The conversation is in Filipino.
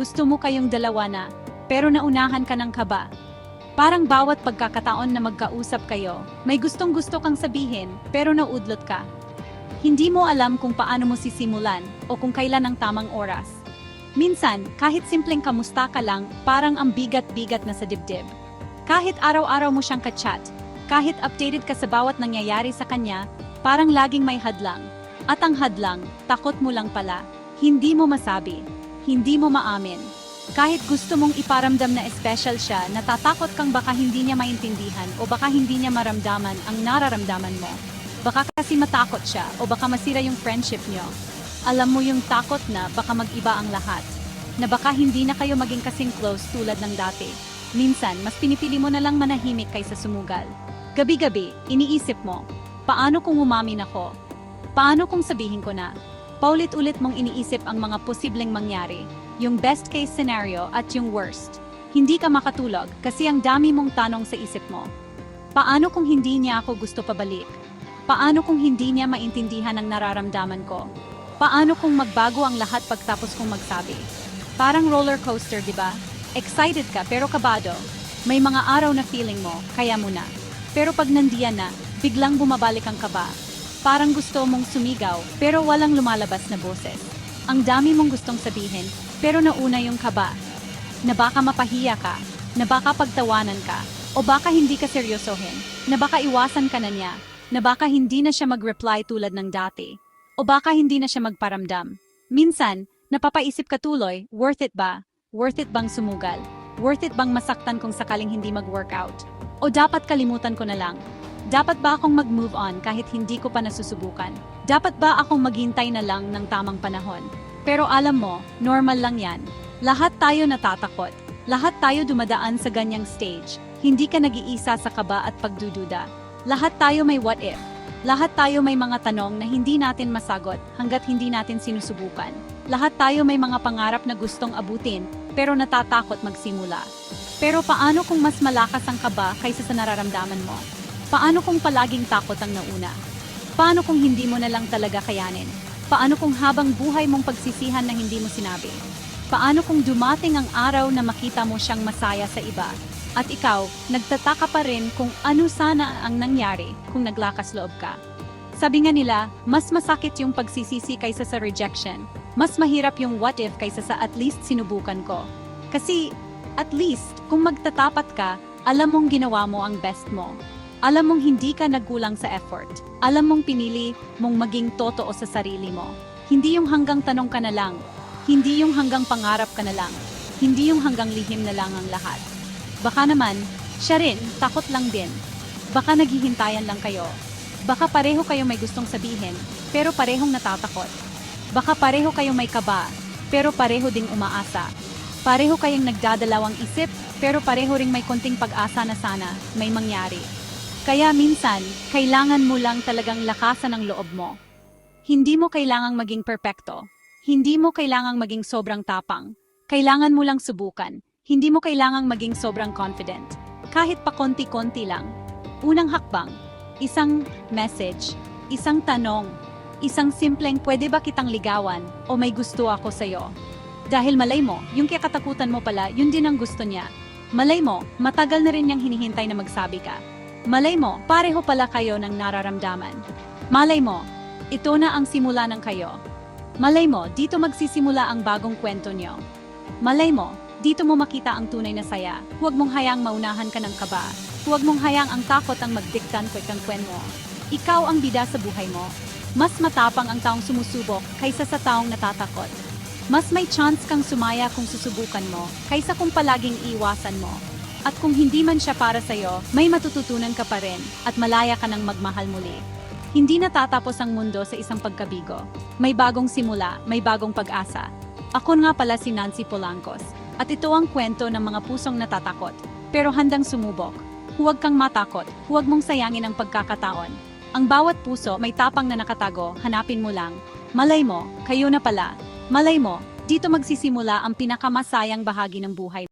gusto mo kayong dalawa na, pero naunahan ka ng kaba. Parang bawat pagkakataon na magkausap kayo, may gustong gusto kang sabihin, pero naudlot ka. Hindi mo alam kung paano mo sisimulan o kung kailan ang tamang oras. Minsan, kahit simpleng kamusta ka lang, parang ang bigat-bigat na sa dibdib. Kahit araw-araw mo siyang kachat, kahit updated ka sa bawat nangyayari sa kanya, parang laging may hadlang. At ang hadlang, takot mo lang pala. Hindi mo masabi. Hindi mo maamin. Kahit gusto mong iparamdam na special siya, natatakot kang baka hindi niya maintindihan o baka hindi niya maramdaman ang nararamdaman mo. Baka kasi matakot siya o baka masira yung friendship niyo. Alam mo yung takot na baka mag-iba ang lahat. Na baka hindi na kayo maging kasing close tulad ng dati. Minsan, mas pinipili mo na lang manahimik kaysa sumugal. Gabi-gabi, iniisip mo, paano kung umamin ako? Paano kung sabihin ko na? Paulit-ulit mong iniisip ang mga posibleng mangyari, yung best case scenario at yung worst. Hindi ka makatulog kasi ang dami mong tanong sa isip mo. Paano kung hindi niya ako gusto pabalik? Paano kung hindi niya maintindihan ang nararamdaman ko? Paano kung magbago ang lahat pagtapos kong magsabi? Parang roller coaster, di ba? Excited ka pero kabado. May mga araw na feeling mo, kaya mo na. Pero pag nandiyan na, biglang bumabalik ang kaba. Parang gusto mong sumigaw, pero walang lumalabas na boses. Ang dami mong gustong sabihin, pero nauna yung kaba. Na baka mapahiya ka, na baka pagtawanan ka, o baka hindi ka seryosohin, na baka iwasan ka na niya, na baka hindi na siya mag-reply tulad ng dati, o baka hindi na siya magparamdam. Minsan, napapaisip ka tuloy, worth it ba? Worth it bang sumugal? Worth it bang masaktan kung sakaling hindi mag-workout? O dapat kalimutan ko na lang? Dapat ba akong mag-move on kahit hindi ko pa nasusubukan? Dapat ba akong maghintay na lang ng tamang panahon? Pero alam mo, normal lang yan. Lahat tayo natatakot. Lahat tayo dumadaan sa ganyang stage. Hindi ka nag-iisa sa kaba at pagdududa. Lahat tayo may what if. Lahat tayo may mga tanong na hindi natin masagot hanggat hindi natin sinusubukan. Lahat tayo may mga pangarap na gustong abutin pero natatakot magsimula. Pero paano kung mas malakas ang kaba kaysa sa nararamdaman mo? Paano kung palaging takot ang nauna? Paano kung hindi mo na lang talaga kayanin? Paano kung habang buhay mong pagsisihan na hindi mo sinabi? Paano kung dumating ang araw na makita mo siyang masaya sa iba? At ikaw, nagtataka pa rin kung ano sana ang nangyari kung naglakas loob ka. Sabi nga nila, mas masakit yung pagsisisi kaysa sa rejection. Mas mahirap yung what if kaysa sa at least sinubukan ko. Kasi, at least, kung magtatapat ka, alam mong ginawa mo ang best mo. Alam mong hindi ka nagkulang sa effort. Alam mong pinili mong maging totoo sa sarili mo. Hindi yung hanggang tanong ka na lang. Hindi yung hanggang pangarap ka na lang. Hindi yung hanggang lihim na lang ang lahat. Baka naman, siya rin, takot lang din. Baka naghihintayan lang kayo. Baka pareho kayo may gustong sabihin, pero parehong natatakot. Baka pareho kayong may kaba, pero pareho ding umaasa. Pareho kayong nagdadalawang isip, pero pareho ring may konting pag-asa na sana may mangyari. Kaya minsan, kailangan mo lang talagang lakasan ang loob mo. Hindi mo kailangang maging perpekto. Hindi mo kailangang maging sobrang tapang. Kailangan mo lang subukan. Hindi mo kailangang maging sobrang confident. Kahit pa konti-konti lang. Unang hakbang, isang message, isang tanong, isang simpleng pwede ba kitang ligawan o may gusto ako sa'yo. Dahil malay mo, yung kikatakutan mo pala, yun din ang gusto niya. Malay mo, matagal na rin niyang hinihintay na magsabi ka. Malay mo, pareho pala kayo ng nararamdaman. Malay mo, ito na ang simula ng kayo. Malay mo, dito magsisimula ang bagong kwento niyo. Malay mo, dito mo makita ang tunay na saya. Huwag mong hayang maunahan ka ng kaba. Huwag mong hayang ang takot ang magdiktan kwek ang kwen mo. Ikaw ang bida sa buhay mo. Mas matapang ang taong sumusubok kaysa sa taong natatakot. Mas may chance kang sumaya kung susubukan mo kaysa kung palaging iwasan mo. At kung hindi man siya para sa'yo, may matututunan ka pa rin at malaya ka ng magmahal muli. Hindi natatapos ang mundo sa isang pagkabigo. May bagong simula, may bagong pag-asa. Ako nga pala si Nancy Polancos. At ito ang kwento ng mga pusong natatakot, pero handang sumubok. Huwag kang matakot, huwag mong sayangin ang pagkakataon. Ang bawat puso may tapang na nakatago, hanapin mo lang. Malay mo, kayo na pala. Malay mo, dito magsisimula ang pinakamasayang bahagi ng buhay.